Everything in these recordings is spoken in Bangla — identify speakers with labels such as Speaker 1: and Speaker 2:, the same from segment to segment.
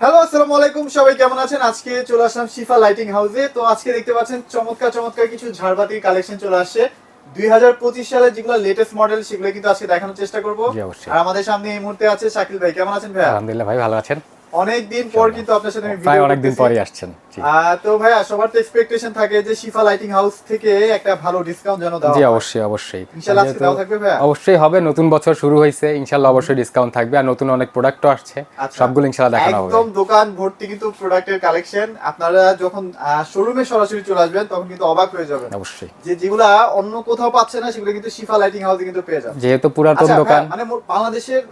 Speaker 1: হ্যালো আসসালামু আলাইকুম। সবাই কেমন আছেন? আজকে চলে আসলাম শিফা লাইটিং হাউসে তো আজকে দেখতে পাচ্ছেন চমৎকার চমৎকার কিছু ঝাড়বাতির কালেকশন চলে আসছে। দুই হাজার পঁচিশ সালে যেগুলো লেটেস্ট মডেল সেগুলো কিন্তু আজকে দেখানোর চেষ্টা করব। আর আমাদের সামনে এই মুহূর্তে আছে শাকিল ভাই। কেমন আছেন ভাই
Speaker 2: আলহামদুলিল্লাহ ভাই ভালো আছেন?
Speaker 1: অনেকদিন পর কিন্তু আপনার সাথে আমি
Speaker 2: প্রায়
Speaker 1: video
Speaker 2: অনেক পরে আসছেন।
Speaker 1: তো ভাইয়া সবার তো এক্সপেকটেশন থাকে যে শিফা লাইটিং হাউস থেকে একটা ভালো ডিসকাউন্ট যেন দেওয়া
Speaker 2: জি অবশ্যই অবশ্যই।
Speaker 1: ইনশাআল্লাহ আজকে থাকবে ভাইয়া?
Speaker 2: অবশ্যই হবে নতুন বছর শুরু হয়েছে ইনশাল্লাহ অবশ্যই ডিসকাউন্ট থাকবে আর নতুন অনেক প্রোডাক্টও আসছে
Speaker 1: আচ্ছা।
Speaker 2: সবগুলো ইনশাল্লাহ দেখানো হবে।
Speaker 1: একদম দোকান ভর্তি কিন্তু প্রোডাক্টের কালেকশন আপনারা যখন শোরুমে সরাসরি চলে আসবেন তখন কিন্তু অবাক হয়ে যাবেন।
Speaker 2: অবশ্যই।
Speaker 1: যে যেগুলা অন্য কোথাও পাচ্ছে না সেগুলো কিন্তু শিফা লাইটিং হাউসে কিন্তু পেয়ে যাবে
Speaker 2: যেহেতু পুরাতন
Speaker 1: আচ্ছা,
Speaker 2: দোকান।
Speaker 1: মানে বাংলাদেশের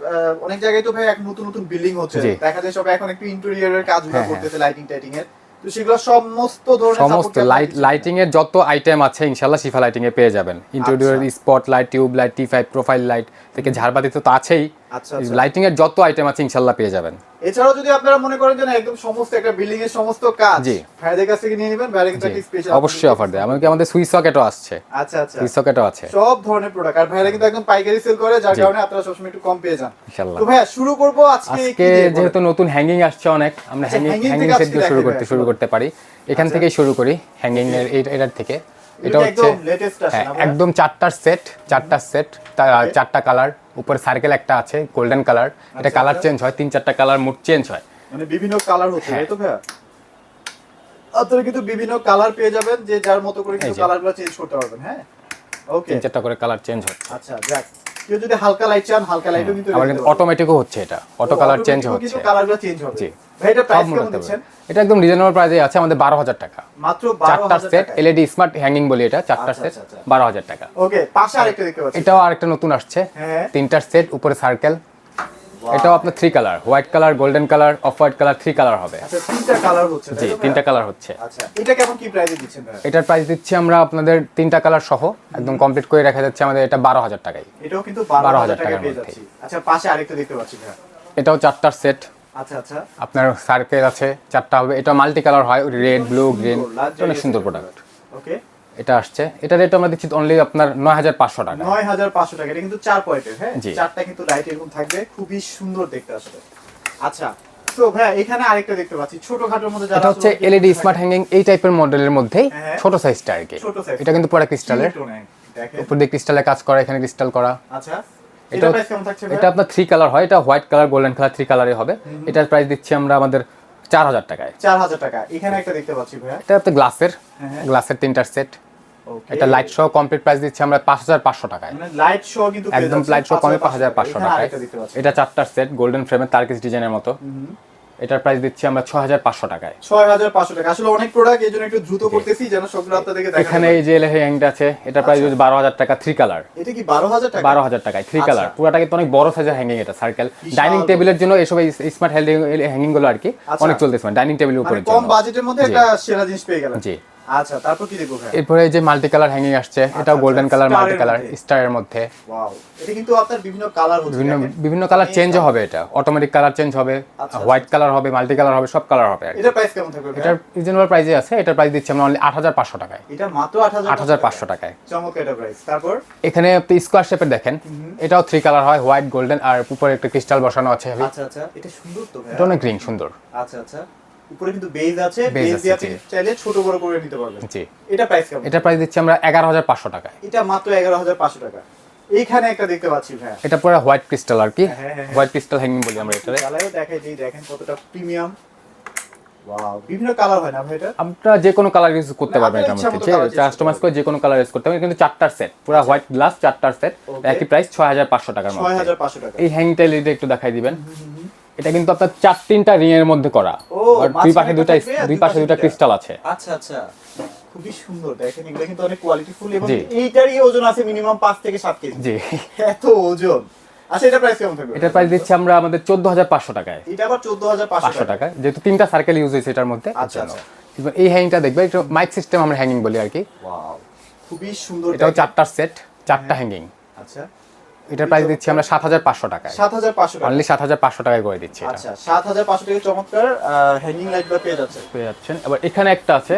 Speaker 1: অনেক জায়গায় তো ভাই এক নতুন নতুন বিল্ডিং হচ্ছে। দেখা যায় সবাই এখন একটু ইন্টেরিয়রের কাজগুলো
Speaker 2: হ্যাঁ,
Speaker 1: করতেছে লাইটিং টাইটিং এর সমস্ত
Speaker 2: লাইট লাইটিং এর যত আইটেম আছে ইনশাল্লাহ শিফা লাইটিং এ পেয়ে যাবেন। Interior spot light tube light T five profile light থেকে ঝাড়বাতি তো আছেই। লাইটিং এর যত আইটেম আছে ইনশাল্লাহ পেয়ে যাবেন।
Speaker 1: এছাড়াও যদি আপনারা মনে করেন যে একদম সমস্ত একটা বিল্ডিং এর সমস্ত কাজ
Speaker 2: জি।
Speaker 1: ভাইদের কাছ থেকে নিয়ে নেবেন ভাইরা কিন্তু স্পেশাল
Speaker 2: অবশ্যই অফার দেয়। এমনকি আমাদের সুইচ সকেটও আসছে।
Speaker 1: আচ্ছা আচ্ছা।
Speaker 2: সুইচ সকেটও আছে।
Speaker 1: সব ধরনের প্রোডাক্ট আর ভাইরা কিন্তু একদম পাইকারি সেল করে যার। কারণে আপনারা সবসময় একটু কম পেয়ে যান। তো ভাইয়া শুরু করব আজকে
Speaker 2: আজকে যেহেতু নতুন হ্যাঙ্গিং আসছে অনেক আমরা
Speaker 1: আচ্ছা,
Speaker 2: হ্যাঙ্গিং হ্যাঙ্গিং সেট দিয়ে শুরু করতে শুরু করতে পারি। এখান
Speaker 1: আচ্ছা।
Speaker 2: থেকেই শুরু করি হ্যাঙ্গিং এর এটার থেকে। এটা হচ্ছে
Speaker 1: একদম
Speaker 2: হ্যাঁ? একদম চারটার সেট চারটার সেট চারটা কালার উপরে সার্কেল একটা আছে গোল্ডেন কালার এটা
Speaker 1: আচ্ছা,
Speaker 2: কালার
Speaker 1: আচ্ছা।
Speaker 2: চেঞ্জ হয় তিন চারটা কালার মুড চেঞ্জ হয়।
Speaker 1: মানে বিভিন্ন কালার হচ্ছে
Speaker 2: হ্যাঁ।
Speaker 1: তাই তো ভাইয়া? আপনারা কিন্তু বিভিন্ন কালার পেয়ে যাবেন যে যার মতো করে কিন্তু কালারগুলো চেঞ্জ করতে পারবেন হ্যাঁ? ওকে
Speaker 2: তিন চারটা করে কালার চেঞ্জ হচ্ছে
Speaker 1: আচ্ছা যাক। কেউ যদি হালকা লাইট চান হালকা লাইটও কিন্তু
Speaker 2: আবার। অটোমেটিকও হচ্ছে এটা। অটো কালার চেঞ্জ হচ্ছে।
Speaker 1: কালারগুলো চেঞ্জ হবে।
Speaker 2: জি।
Speaker 1: এটা
Speaker 2: একদম রিজনেবল প্রাইসে আছে আমাদের বারো হাজার টাকা।
Speaker 1: মাত্র
Speaker 2: চারটার সেট এলইডি স্মার্ট হ্যাঙ্গিং বলি এটা চারটার
Speaker 1: আচ্ছা,
Speaker 2: সেট
Speaker 1: আচ্ছা, আচ্ছা।
Speaker 2: বারো হাজার টাকা।
Speaker 1: ওকে পাশে আরেকটা দেখতে পাচ্ছি।
Speaker 2: এটাও আরেকটা নতুন আসছে।
Speaker 1: হ্যাঁ।
Speaker 2: তিনটার সেট উপরে সার্কেল এটাও আপনার three colour white colour golden colour off white colour three colour হবে।
Speaker 1: আচ্ছা তিনটা কালার হচ্ছে
Speaker 2: জি তিনটা কালার হচ্ছে।
Speaker 1: আচ্ছা এটা কেমন কি প্রাইসে দিচ্ছেন
Speaker 2: এটার প্রাইস দিচ্ছি আমরা আপনাদের তিনটা কালার সহ একদম কমপ্লিট করে রাখা যাচ্ছে আমাদের এটা বারো হাজার টাকায়।
Speaker 1: এটাও কিন্তু বারো হাজার
Speaker 2: 12,000
Speaker 1: টাকা
Speaker 2: টাকার মধ্যে।
Speaker 1: আচ্ছা পাশে আরেকটা দেখতে পাচ্ছি
Speaker 2: এটাও চারটার সেট
Speaker 1: আচ্ছা আচ্ছা।
Speaker 2: আপনার সার্কেল আছে চারটা হবে। এটা মাল্টি কালার হয় রেড ব্লু গ্রিন অনেক সুন্দর প্রোডাক্ট
Speaker 1: ওকে
Speaker 2: এটা আসছে। এটা রেট আমরা দিচ্ছি অনলি আপনার নয় হাজার পাঁচশো টাকা।
Speaker 1: নয় হাজার পাঁচশো টাকা। এটা কিন্তু চার পয়েন্টের হ্যাঁ? চারটা কিন্তু লাইট এরকম থাকবে। খুবই সুন্দর দেখতে আসলে। আচ্ছা। তো এখানে আরেকটা দেখতে পাচ্ছি। ছোটখাটোর মধ্যে যারা
Speaker 2: এটা হচ্ছে এলইডি স্মার্ট হ্যাঙ্গিং এই টাইপের মডেলের মধ্যেই
Speaker 1: হ্যাঁ।
Speaker 2: ছোট সাইজটা আর কি। এটা কিন্তু পরে ক্রিস্টালের। উপর দিয়ে ক্রিস্টালের কাজ করা এখানে ক্রিস্টাল করা।
Speaker 1: আচ্ছা। এটা
Speaker 2: এটা? আপনার থ্রি কালার হয় এটা white colour golden colour three কালারই হবে। এটার প্রাইস দিচ্ছি আমরা আমাদের চার হাজার টাকায়।
Speaker 1: চার হাজার টাকা। এখানে একটা দেখতে পাচ্ছি ভাইয়া।
Speaker 2: এটা হচ্ছে গ্লাসের। গ্লাসের তিনটার সেট এটা লাইট সহ কমপ্লিট প্রাইস দিচ্ছি আমরা পাঁচ হাজার পাঁচশো টাকায়।
Speaker 1: মানে লাইট শো কিন্তু
Speaker 2: একদম লাইট সহ কমে পাঁচ হাজার পাঁচশো টাকায়। এটা চারটার সেট গোল্ডেন ফ্রেমের তারকিস ডিজাইনের মতো। এটার প্রাইস দিচ্ছি আমরা ছয় হাজার পাঁচশো টাকায়।
Speaker 1: ছয় হাজার পাঁচশো টাকা। আসলে অনেক প্রোডাক্ট এই জন্য একটু দ্রুত করতেছি যেন সবগুলো আপনাদেরকে
Speaker 2: এখানে এই যে হ্যাংটা আছে এটা প্রাইস
Speaker 1: হচ্ছে
Speaker 2: বারো হাজার টাকা থ্রি কালার
Speaker 1: এটা কি বারো হাজার টাকা?
Speaker 2: বারো হাজার টাকায় থ্রি
Speaker 1: আচ্ছা।
Speaker 2: কালার পুরোটা কিন্তু অনেক বড় সাইজের হ্যাঙ্গিং এটা সার্কেল ডাইনিং টেবিলের জন্য এসব স্মার্ট হ্যাঙ্গিংগুলো আর কি
Speaker 1: আচ্ছা।
Speaker 2: অনেক চলতেছে ডাইনিং টেবিলের উপরে
Speaker 1: মানে কম বাজেটের মধ্যে একটা সেরা জিনিস পেয়ে গেলাম
Speaker 2: জি।
Speaker 1: আচ্ছা তারপর কি দেখব
Speaker 2: এরপরে এই যে মাল্টি কালার হ্যাঙ্গিং আসছে এটাও
Speaker 1: আচ্ছা,
Speaker 2: গোল্ডেন কালার মাল্টি কালার। স্টারের মধ্যে।
Speaker 1: ওয়াও এটা কিন্তু আপনার বিভিন্ন কালার হচ্ছে
Speaker 2: বিভিন্ন বিভিন্ন কালার চেঞ্জও হবে এটা। অটোমেটিক কালার চেঞ্জ হবে
Speaker 1: আচ্ছা,
Speaker 2: হোয়াইট কালার হবে মাল্টি কালার হবে সব কালার হবে
Speaker 1: এটা প্রাইস কেমন থাকবে?
Speaker 2: এটার রিজনেবল প্রাইসে আছে এটার প্রাইস দিচ্ছি আমরা অনলি আট হাজার পাঁচশো টাকায়।
Speaker 1: এটা মাত্র আট হাজার
Speaker 2: আট হাজার পাঁচশো টাকায়।
Speaker 1: চমৎকার এটা প্রাইস তারপর?
Speaker 2: এখানে আপনি স্কোয়ার শেপের দেখেন এটাও থ্রি কালার হয় হোয়াইট গোল্ডেন আর উপরে একটা ক্রিস্টাল বসানো আছে।
Speaker 1: আচ্ছা আচ্ছা এটা সুন্দর তো ভাই।
Speaker 2: এটা অনেক গ্রিন সুন্দর।
Speaker 1: আচ্ছা আচ্ছা। উপরে কিন্তু বেজ আছে বেজ দিয়ে আপনি চাইলে ছোট বড় করে নিতে পারবেন।
Speaker 2: জি।
Speaker 1: এটা প্রাইস কেমন?
Speaker 2: এটার প্রাইস দিচ্ছি আমরা এগারো হাজার পাঁচশো টাকায়।
Speaker 1: এটা মাত্র এগারো হাজার পাঁচশো টাকা। এইখানে একটা দেখতে পাচ্ছি ভাই
Speaker 2: এটা পুরো হোয়াইট ক্রিস্টাল আর কি।
Speaker 1: হ্যাঁ, হ্যাঁ, হ্যাঁ।
Speaker 2: হোয়াইট ক্রিস্টাল হ্যাঙ্গিং বলি আমরা
Speaker 1: দেখাই দিই দেখেন কতটা প্রিমিয়াম বিভিন্ন কালার হয় না ভাই এটা?
Speaker 2: আপনারা যে কোনো কালার ইউজ করতে পারবেন
Speaker 1: choose
Speaker 2: কাস্টমাইজ করে যে কোনো কালার ইউজ করতে পারবেন। কিন্তু চারটার সেট পুরো হোয়াইট গ্লাস চারটার সেট একই প্রাইস টাকার মধ্যে।
Speaker 1: টাকা।
Speaker 2: এই লিডে একটু দেখাই দিবেন। এটা কিন্তু আপনার চার তিনটা রিং এর মধ্যে করা। দুই পাশে দুইটা
Speaker 1: আর
Speaker 2: দুই পাশে দুইটা
Speaker 1: দুইটা।
Speaker 2: ক্রিস্টাল আছে।
Speaker 1: আচ্ছা আচ্ছা। খুবই সুন্দর দেখেন এগুলো কিন্তু অনেক কোয়ালিটিফুল এবং এইটারই ওজন আছে মিনিমাম পাঁচ থেকে সাত কেজি।
Speaker 2: জি।
Speaker 1: এত ওজন। আচ্ছা এটা প্রাইস কেমন থাকবে?
Speaker 2: এটার প্রাইস দিচ্ছি আমরা আমাদের চোদ্দ হাজার পাঁচশো টাকায়।
Speaker 1: এটা আবার চোদ্দ হাজার
Speaker 2: পাঁচশো
Speaker 1: পাঁচশো টাকা।
Speaker 2: যেহেতু তিনটা সার্কেল ইউজ হয়েছে এটার মধ্যে
Speaker 1: আচ্ছা। আচ্ছা।
Speaker 2: এই হ্যাংটা দেখবে এটা মাইক সিস্টেম আমরা হ্যাঙ্গিং বলি আর কি।
Speaker 1: ওয়াও খুবই সুন্দর
Speaker 2: এটাও
Speaker 1: দেখেন।
Speaker 2: চারটার সেট চারটা হ্যাঙ্গিং
Speaker 1: আচ্ছা।
Speaker 2: এটার প্রাইস দিচ্ছি আমরা সাত হাজার পাঁচশো টাকায়।
Speaker 1: সাত হাজার পাঁচশো টাকা।
Speaker 2: অনলি সাত হাজার পাঁচশো টাকায় করে দিচ্ছি এটা।
Speaker 1: আচ্ছা সাত হাজার পাঁচশো টাকা চমৎকার হ্যাঙ্গিং লাইট বা পেয়ে যাচ্ছে
Speaker 2: পেয়ে যাচ্ছেন। এবার এখানে একটা আছে।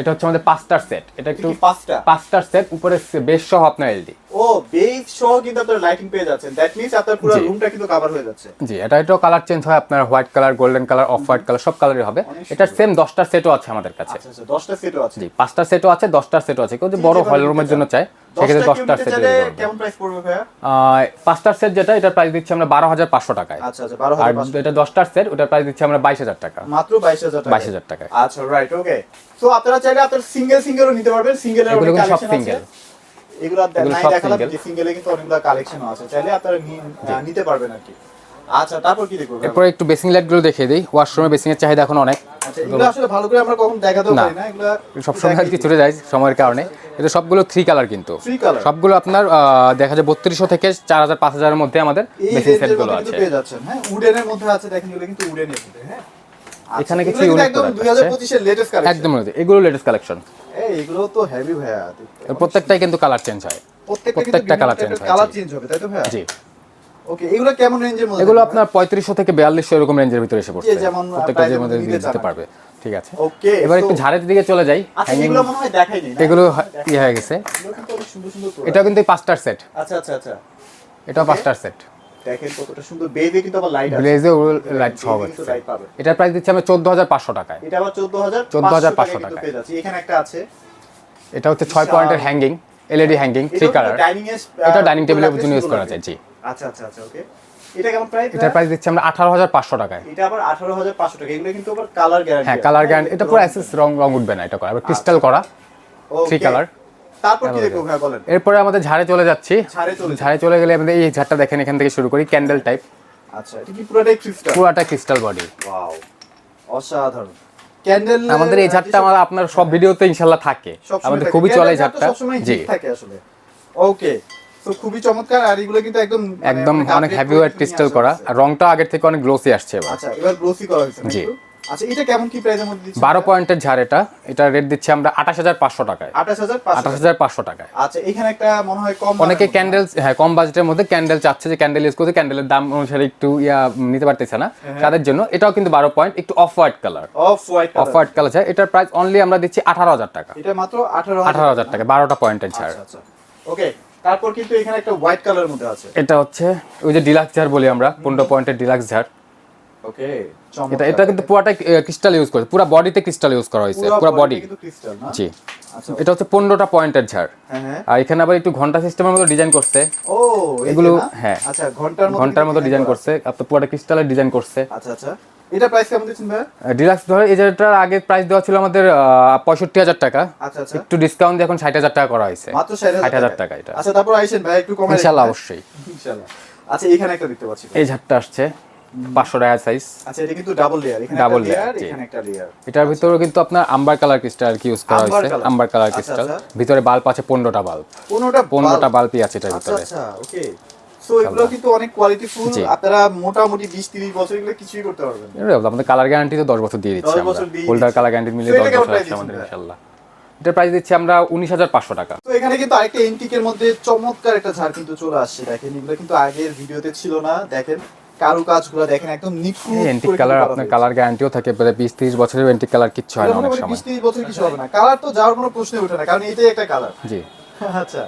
Speaker 2: এটা হচ্ছে আমাদের পাঁচটার সেট এটা একটু
Speaker 1: পাঁচটা?
Speaker 2: পাঁচটার সেট উপরে বেশ সহ আপনার এলডি
Speaker 1: ও বেস সহ কিন্তু আপনার লাইটিং পেয়ে যাচ্ছেন। দ্যাট মিন্স আপনার পুরো। রুমটা কিন্তু কভার হয়ে যাচ্ছে।
Speaker 2: জি এটা এটাও কালার চেঞ্জ হয় আপনার white colour golden colour off white colour সব কালারই হবে।
Speaker 1: এটা।
Speaker 2: সেম দশটার সেটও আছে আমাদের কাছে।
Speaker 1: আচ্ছা আচ্ছা 10টা সেটও আছে।
Speaker 2: জি পাঁচটা সেটও আছে দশটার সেটও আছে। কেউ যদি বড় হল রুমের জন্য চায় সেক্ষেত্রে দশটার সেট
Speaker 1: কেমন প্রাইস পড়বে ভাইয়া?
Speaker 2: পাঁচটার সেট যেটা এটার প্রাইস দিচ্ছি আমরা বারো হাজার পাঁচশো টাকায়।
Speaker 1: আচ্ছা আচ্ছা
Speaker 2: আর
Speaker 1: 12500
Speaker 2: এটা দশটার সেট ওটার প্রাইস দিচ্ছি আমরা বাইশ হাজার টাকা।
Speaker 1: মাত্র 22000 টাকা
Speaker 2: 22,000 টাকায়।
Speaker 1: আচ্ছা রাইট ওকে সো আপনারা চাইলে আপনার সিঙ্গেল সিঙ্গেলও নিতে পারবেন। সিঙ্গেলের
Speaker 2: এগুলো সব single।
Speaker 1: এগুলো নাই
Speaker 2: সব
Speaker 1: দেখালাম যে সিঙ্গেলে কিন্তু অনেকগুলো কালেকশন আছে। চাইলে আপনারা নিতে পারবেন আর কি। আচ্ছা তারপর কি দেখব
Speaker 2: এরপরে একটু বেসিং লাইটগুলো দেখিয়ে দিই। ওয়াশরুমে বেসিং এর চাহিদা এখন অনেক।
Speaker 1: আচ্ছা এগুলো আসলে ভালো করে আমরা কখন দেখাতেও পারি না। এগুলো
Speaker 2: সবসময় আর কি চলে যায় সময়ের কারণে। এটা সবগুলো থ্রি কালার কিন্তু। সবগুলো আপনার দেখা যায় বত্রিশশো থেকে চার হাজার পাঁচ হাজারের মধ্যে আমাদের
Speaker 1: এই বেসিংগুলো
Speaker 2: আছে।
Speaker 1: হ্যাঁ? উডেনের মধ্যে আছে দেখেন এগুলো কিন্তু উডেনের হ্যাঁ? আচ্ছা,
Speaker 2: এখানে কিছু
Speaker 1: একদম
Speaker 2: product
Speaker 1: 2025 এর লেটেস্ট কালেকশন
Speaker 2: একদম এগুলো লেটেস্ট কালেকশন
Speaker 1: এই এগুলো তো হেভি ভাইয়া
Speaker 2: প্রত্যেকটাই কিন্তু কালার চেঞ্জ হয়।
Speaker 1: প্রত্যেকটা
Speaker 2: হয়,
Speaker 1: কালার চেঞ্জ হবে তাই তো ভাইয়া?
Speaker 2: জি।
Speaker 1: ওকে এগুলো কেমন রেঞ্জের মধ্যে
Speaker 2: এগুলো আপনার পঁয়ত্রিশশো থেকে বিয়াল্লিশশো এরকম রেঞ্জের ভিতরে এসে পড়ছে।
Speaker 1: যেমন,
Speaker 2: প্রত্যেকটা যে মধ্যে দিতে পারবে। ঠিক আছে।
Speaker 1: ওকে
Speaker 2: এবার একটু ঝাড়ের দিকে চলে যাই
Speaker 1: আচ্ছা
Speaker 2: হ্যাঙ্গিং
Speaker 1: এগুলো মনে হয় নেই
Speaker 2: এগুলো হ- ইয়ে হয়ে গেছে।
Speaker 1: এগুলো কিন্তু
Speaker 2: পাঁচটার সেট
Speaker 1: আচ্ছা আচ্ছা আচ্ছা।
Speaker 2: এটাও পাঁচটার সেট
Speaker 1: দেখেন কতটা সুন্দর। কিন্তু আবার লাইট আছে।
Speaker 2: ব্লেজে লাইট সহ
Speaker 1: পাবে।
Speaker 2: এটার প্রাইস দিচ্ছি আমরা চোদ্দ হাজার পাঁচশো টাকায়।
Speaker 1: এটা আবার 14500
Speaker 2: 14,500
Speaker 1: টাকা এখানে একটা আছে।
Speaker 2: এটা হচ্ছে ছয় পয়েন্টের hanging LED hanging
Speaker 1: three colour
Speaker 2: এটা ডাইনিং টেবিলের জন্য ইউজ করা যায় জি।
Speaker 1: আচ্ছা আচ্ছা আচ্ছা ওকে এটা কেমন প্রাইস
Speaker 2: দিচ্ছি আমরা টাকায়।
Speaker 1: এটা আবার 18500 টাকা এগুলো কিন্তু আবার কালার গ্যারান্টি
Speaker 2: হ্যাঁ কালার গ্যারান্টি এটা পুরো অ্যাসেস রং রং উঠবে না এটা করা আবার ক্রিস্টাল করা three colour।
Speaker 1: তারপর কি দেখব ভাই বলেন।
Speaker 2: এরপরে আমাদের ঝাড়ে চলে যাচ্ছি।
Speaker 1: ঝাড়ে চলে
Speaker 2: গেলে আমাদের এই ঝাড়টা দেখেন এখান থেকে শুরু করি ক্যান্ডেল টাইপ
Speaker 1: আচ্ছা এটা কি পুরোটাই ক্রিস্টাল
Speaker 2: পুরাটা ক্রিস্টাল বডি
Speaker 1: ওয়াও অসাধারণ। ক্যান্ডেল
Speaker 2: আমাদের এই ঝাড়টা আমার আপনার সব ভিডিওতে ইনশাল্লাহ থাকে। আমাদের খুবই চলে ঝাড়টা। জি।
Speaker 1: থাকে আসলে। ওকে তো খুবই চমৎকার আর এগুলো কিন্তু একদম মানে
Speaker 2: একদম
Speaker 1: অনেক
Speaker 2: অনেক হেভি ওয়েট ক্রিস্টাল করা। আর রংটা আগের থেকে অনেক গ্লোসি আসছে এবার।
Speaker 1: আচ্ছা এবার গ্লোসি করা হয়েছে
Speaker 2: জি।
Speaker 1: জি আচ্ছা এটা কেমন কি প্রাইসের মধ্যে দিচ্ছেন?
Speaker 2: বারো পয়েন্টের ঝাড় এটা। এটা রেট দিচ্ছি আমরা আঠাশ হাজার পাঁচশো টাকায়।
Speaker 1: 28500
Speaker 2: আঠাশ হাজার পাঁচশো টাকায়।
Speaker 1: আচ্ছা এখানে একটা মনে হয় কম
Speaker 2: অনেকে ক্যান্ডেল হ্যাঁ কম বাজেটের মধ্যে ক্যান্ডেল চাচ্ছে যে ক্যান্ডেল ইউজ করতে ক্যান্ডেলের দাম অনুসারে একটু ইয়া নিতে পারতেছে না।
Speaker 1: হ্যাঁ।
Speaker 2: তাদের জন্য এটাও কিন্তু বারো পয়েন্ট একটু off white colour
Speaker 1: off white
Speaker 2: off white colour আছে এটার প্রাইস অনলি আমরা দিচ্ছি আঠারো হাজার টাকা।
Speaker 1: এটা মাত্র 18000
Speaker 2: আঠারো হাজার টাকা। বারোটা পয়েন্টের ঝাড়।
Speaker 1: আচ্ছা ওকে তারপর কিন্তু এখানে একটা হোয়াইট কালারের মধ্যে আছে।
Speaker 2: এটা হচ্ছে ওই যে ডিলাক্স ঝাড় বলি আমরা পনেরো পয়েন্টের ডিলাক্স ঝাড়।
Speaker 1: ওকে
Speaker 2: এটা এটা কিন্তু পুরাটা ক্রিস্টাল ইউজ করে পুরো বডিতে ক্রিস্টাল ইউজ করা হয়েছে পুরো বডি জি।
Speaker 1: আচ্ছা।
Speaker 2: এটা হচ্ছে পনেরোটা পয়েন্টের ঝাড়।
Speaker 1: হ্যাঁ হ্যাঁ।
Speaker 2: আর এখানে আবার একটু ঘণ্টা সিস্টেমের মতো ডিজাইন করছে।
Speaker 1: ও
Speaker 2: এগুলো, হ্যাঁ।
Speaker 1: আচ্ছা ঘণ্টার মতো
Speaker 2: ডিজাইন
Speaker 1: করা।
Speaker 2: করছে আপনার পুরোটা ক্রিস্টালের ডিজাইন করছে।
Speaker 1: আচ্ছা আচ্ছা। এটা প্রাইস কেমন দিচ্ছেন ভাই
Speaker 2: ডিলাক্স ধরে এই আগে প্রাইস দেওয়া ছিল আমাদের পঁয়ষট্টি হাজার টাকা।
Speaker 1: আচ্ছা আচ্ছা।
Speaker 2: একটু ডিসকাউন্ট দিয়ে এখন ষাট হাজার টাকা করা হয়েছে।
Speaker 1: মাত্র
Speaker 2: ষাট হাজার টাকা এটা।
Speaker 1: আচ্ছা তারপর আইসেন ভাই একটু কমে
Speaker 2: ইনশাল্লাহ অবশ্যই।
Speaker 1: ইনশাআল্লাহ আচ্ছা এখানে একটা দেখতে পাচ্ছি
Speaker 2: এই ঝাড়টা আসছে পাঁচশো টাকা সাইজ
Speaker 1: আচ্ছা এটা কিন্তু ডাবল লেয়ার এখানে ডাবল লেয়ার এখানে একটা লেয়ার
Speaker 2: এটার ভিতরে কিন্তু আপনার আম্বার কালার ক্রিস্টাল কি ইউজ করা হয়েছে।
Speaker 1: Amber
Speaker 2: colour
Speaker 1: crystal.
Speaker 2: ভিতরে বাল্ব আছে পনেরোটা বাল্ব
Speaker 1: পনেরোটা
Speaker 2: পনেরোটা বাল্বই আছে এটার ভিতরে।
Speaker 1: আচ্ছা ওকে সো এগুলো কিন্তু অনেক কোয়ালিটি ফুল আপনারা মোটামুটি 20 30 বছর এগুলো কিছুই করতে পারবেন
Speaker 2: আমাদের কালার গ্যারান্টি তো দশ বছর দিয়ে দিচ্ছি আমরা। হোল্ডার কালার গ্যারান্টি মিলে
Speaker 1: তো এটা
Speaker 2: দশ
Speaker 1: কেমন
Speaker 2: বছর আছে আমাদের
Speaker 1: দিচ্ছেন
Speaker 2: ইনশাল্লাহ। প্রাইস দিচ্ছি আমরা উনিশ হাজার পাঁচশো টাকা।
Speaker 1: তো এখানে কিন্তু আরেকটা এন্টিকের মধ্যে চমৎকার একটা ঝাড় কিন্তু চলে আসছে। দেখেন এগুলো কিন্তু আগের ভিডিওতে ছিল না। দেখেন কারু কাজগুলো দেখেন একদম নিখুঁত
Speaker 2: কালার আপনার কালার গ্যারান্টিও থাকে প্রায় বিশ তিরিশ বছরের এন্টিক কালার কিচ্ছু হয় না
Speaker 1: এগুলো
Speaker 2: অনেক সময়।
Speaker 1: 20 30 বছর কিছু হবে না। কালার তো যাওয়ার কোনো প্রশ্নই ওঠে না কারণ এটাই একটা কালার
Speaker 2: জি।
Speaker 1: আচ্ছা।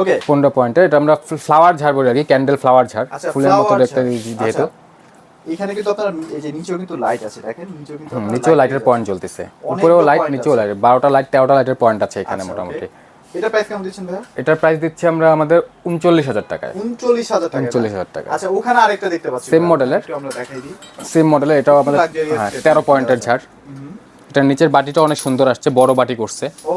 Speaker 1: ওকে
Speaker 2: পনেরো পয়েন্টের এটা আমরা ফ্লাওয়ার ঝাড় বলি আর কি ক্যান্ডেল ফ্লাওয়ার ঝাড়।
Speaker 1: আচ্ছা
Speaker 2: ফুলের মতো দেখতে যেহেতু
Speaker 1: আচ্ছা, এখানে কিন্তু আপনার এই যে নিচেও কিন্তু লাইট আছে দেখেন নিচেও কিন্তু
Speaker 2: নিচেও লাইটের পয়েন্ট জ্বলতেছে। উপরেও লাইট নিচেও লাইট বারোটা লাইট তেরোটা লাইটের পয়েন্ট আছে এখানে
Speaker 1: আচ্ছা,
Speaker 2: মোটামুটি।
Speaker 1: এটা প্রাইস কেমন দিচ্ছেন
Speaker 2: এটার প্রাইস দিচ্ছি আমরা আমাদের উনচল্লিশ হাজার টাকায়।
Speaker 1: উনচল্লিশ হাজার টাকা
Speaker 2: উনচল্লিশ হাজার টাকা
Speaker 1: আচ্ছা ওখানে আরেকটা দেখতে পাচ্ছি।
Speaker 2: এর?
Speaker 1: একটু আমরা দেখাই দিই।
Speaker 2: সেম মডেলের এটাও আমাদের
Speaker 1: luxurious
Speaker 2: হ্যাঁ। পয়েন্টের ঝাড়। নিচের বাটিটা অনেক সুন্দর আসছে বড় বাটি করছে।
Speaker 1: ও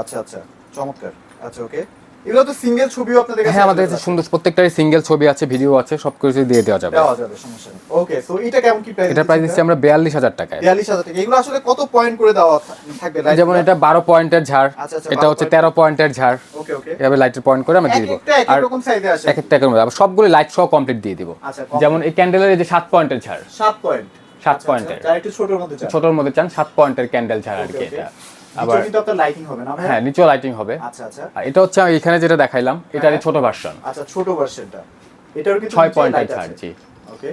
Speaker 1: আচ্ছা আচ্ছা। চমৎকার। আচ্ছা ওকে এগুলো তো সিঙ্গেল ছবিও আপনাদের কাছে
Speaker 2: হ্যাঁ আমাদের কাছে সুন্দর প্রত্যেকটারই সিঙ্গেল ছবি আছে ভিডিও আছে সব কিছু দিয়ে দেওয়া যাবে।
Speaker 1: দেওয়া যাবে সমস্যা নেই। ওকে সো এটা কেমন কি প্রাইস
Speaker 2: এটার প্রাইস দিচ্ছি আমরা বিয়াল্লিশ হাজার টাকায়।
Speaker 1: বিয়াল্লিশ হাজার টাকা। এগুলো আসলে কত পয়েন্ট করে দেওয়া থাকবে?
Speaker 2: যেমন এটা বারো পয়েন্টের ঝাড়
Speaker 1: আচ্ছা, আচ্ছা,
Speaker 2: এটা হচ্ছে
Speaker 1: point।
Speaker 2: তেরো পয়েন্টের ঝাড়।
Speaker 1: ওকে ওকে
Speaker 2: এভাবে লাইটের পয়েন্ট করে আমরা দিয়ে দিব। আর
Speaker 1: রকম সাইজে আসে।
Speaker 2: এক একটা করে আবার সবগুলো লাইট সহ কমপ্লিট দিয়ে দিব।
Speaker 1: আচ্ছা
Speaker 2: যেমন এই ক্যান্ডেলের এই যে সাত পয়েন্টের ঝাড়।
Speaker 1: সাত পয়েন্ট
Speaker 2: সাত পয়েন্টের।
Speaker 1: যারা একটু ছোটর মধ্যে চান।
Speaker 2: ছোটর মধ্যে চান সাত পয়েন্টের ক্যান্ডেল ঝাড় আর কি এটা।
Speaker 1: আবার লাইটিং হবে না
Speaker 2: হ্যাঁ নিচেও লাইটিং হবে।
Speaker 1: আচ্ছা আচ্ছা।
Speaker 2: এটা হচ্ছে এখানে যেটা দেখাইলাম এটারই
Speaker 1: হ্যাঁ।
Speaker 2: ছোট ভার্সন
Speaker 1: আচ্ছা ছোট ভার্সনটা
Speaker 2: পয়েন্টের
Speaker 1: light
Speaker 2: ঝাড়
Speaker 1: আছে।
Speaker 2: জি।
Speaker 1: ওকে